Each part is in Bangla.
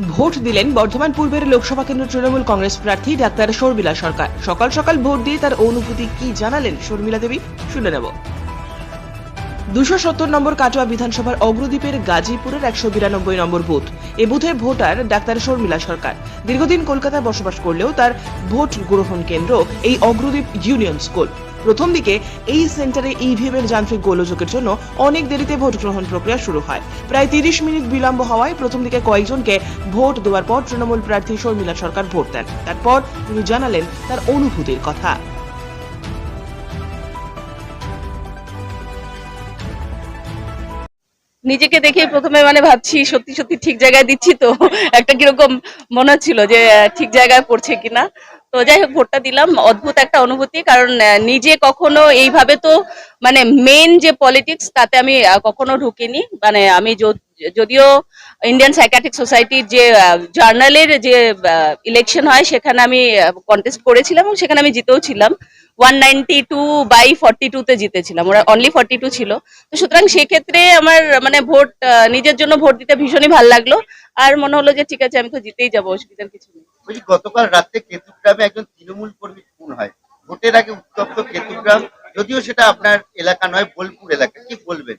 ভোট দিলেন বর্ধমান পূর্বের লোকসভা কেন্দ্র তৃণমূল কংগ্রেস প্রার্থী ডাক্তার শর্মিলা সরকার। সকাল সকাল ভোট দিয়ে তার অনুভূতি কি জানালেন শর্মিলা দেবী? শুনে নেব। দুশো সত্তর নম্বর কাটোয়া বিধানসভার অগ্রদ্বীপের গাজীপুরের একশো বিরানব্বই নম্বর বুথ। এ বুথে ভোটার ডাক্তার শর্মিলা সরকার। দীর্ঘদিন কলকাতায় বসবাস করলেও তার ভোট গ্রহণ কেন্দ্র এই অগ্রদ্বীপ ইউনিয়ন স্কুল। প্রথম দিকে এই সেন্টারে ইভিএম এর যান্ত্রিক গোলযোগের জন্য অনেক দেরিতে ভোট গ্রহণ প্রক্রিয়া শুরু হয়। প্রায় তিরিশ মিনিট বিলম্ব হওয়ায় প্রথম দিকে কয়েকজনকে ভোট দেওয়ার পর তৃণমূল প্রার্থী শর্মিলা সরকার ভোট দেন। তারপর তিনি জানালেন তার অনুভূতির কথা। নিজেকে দেখে প্রথমে মানে ভাবছি, সত্যি সত্যি ঠিক জায়গায় দিচ্ছি তো। একটা কীরকম মনে হচ্ছিল যে ঠিক জায়গায় পড়ছে কিনা। তো যাই হোক, ভোটটা দিলাম। অদ্ভুত একটা অনুভূতি, কারণ নিজে কখনো এইভাবে তো মানে মেন যে পলিটিক্স তাতে আমি কখনো ঢুকিনি। মানে আমি যদিও ইন্ডিয়ান সাইকাটিক সোসাইটির যে জার্নালের যে ইলেকশন হয়, সেখানে আমি কন্টেস্ট করেছিলাম এবং সেখানে আমি জিতেও ছিলাম। One ninety two by forty two তে জিতেছিলাম। ওরা অনলি ফর্টি টু ছিল। তো সুতরাং সেক্ষেত্রে আমার মানে ভোট নিজের জন্য ভোট দিতে ভীষণই ভালো লাগল। আর মনে হলো যে ঠিক আছে আমি তো জিতেই যাব অসুবিধার কিছু নেই। বলছি গতকাল রাতে কেতুগ্রামে একজন তৃণমূল কর্মী খুন হয়। ভোটের আগে উত্তপ্ত কেতুগ্রাম যদিও সেটা আপনার এলাকা নয় বোলপুর এলাকা। কি বলবেন?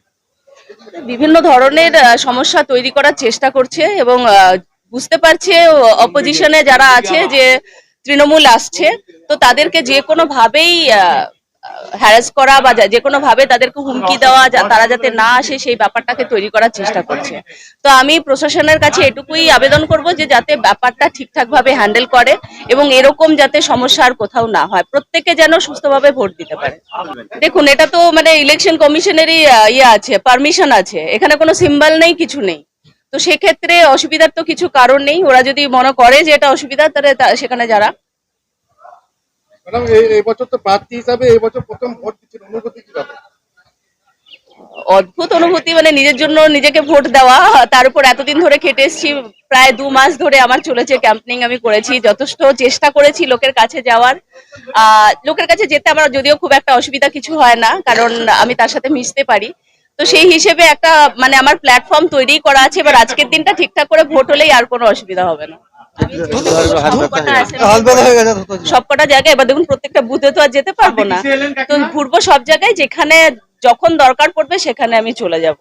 বিভিন্ন ধরনের সমস্যা তৈরি করার চেষ্টা করছে এবং বুঝতে পারছে অপোজিশনে যারা আছে যে তৃণমূল আসছে তো তাদেরকে যে কোনো ভাবেই হ্যারাস করা বা যা- কোনো ভাবে তাদেরকে হুমকি দেওয়া তারা যাতে না আসে, সেই ব্যাপারটাকে তৈরি করার চেষ্টা করছে। তো আমি প্রশাসনের কাছে এটুকুই আবেদন করব যে যাতে ব্যাপারটা ঠিকঠাক ভাবে হ্যান্ডেল করে এবং এরকম যাতে সমস্যা আর কোথাও না হয়। প্রত্যেকে যেন সুস্থভাবে ভোট দিতে পারে। দেখুন, এটা তো মানে ইলেকশন কমিশনেরই ইয়ে আছে পারমিশন আছে। এখানে কোনো সিম্বল নেই, কিছু নেই। তো সেক্ষেত্রে অসুবিধার তো কিছু কারণ নেই। ওরা যদি মনে করে যে এটা অসুবিধা, তাহলে সেখানে যারা অদ্ভুত অনুভূতি মানে নিজের জন্য নিজেকে ভোট দেওয়া, তার উপর এতদিন ধরে খেটে এসেছি, প্রায় দু মাস ধরে আমার চলেছে ক্যাম্পেনিং আমি করেছি, যথেষ্ট চেষ্টা করেছি লোকের কাছে যাওয়ার। লোকের কাছে যেতে আমার যদিও খুব একটা অসুবিধা কিছু হয় না, কারণ আমি তার সাথে মিশতে পারি। তো সেই হিসেবে একটা মানে আমার প্ল্যাটফর্ম তৈরি করা আছে, এবার আজকের দিনটা ঠিকঠাক করে ভোট হলেই আর কোনো অসুবিধা হবে না। সবকটা জায়গায় এবার দেখুন প্রত্যেকটা বুথে তো আর যেতে পারব না। তো ঘুরবো সব জায়গায় যেখানে যখন দরকার পড়বে সেখানে আমি চলে যাব।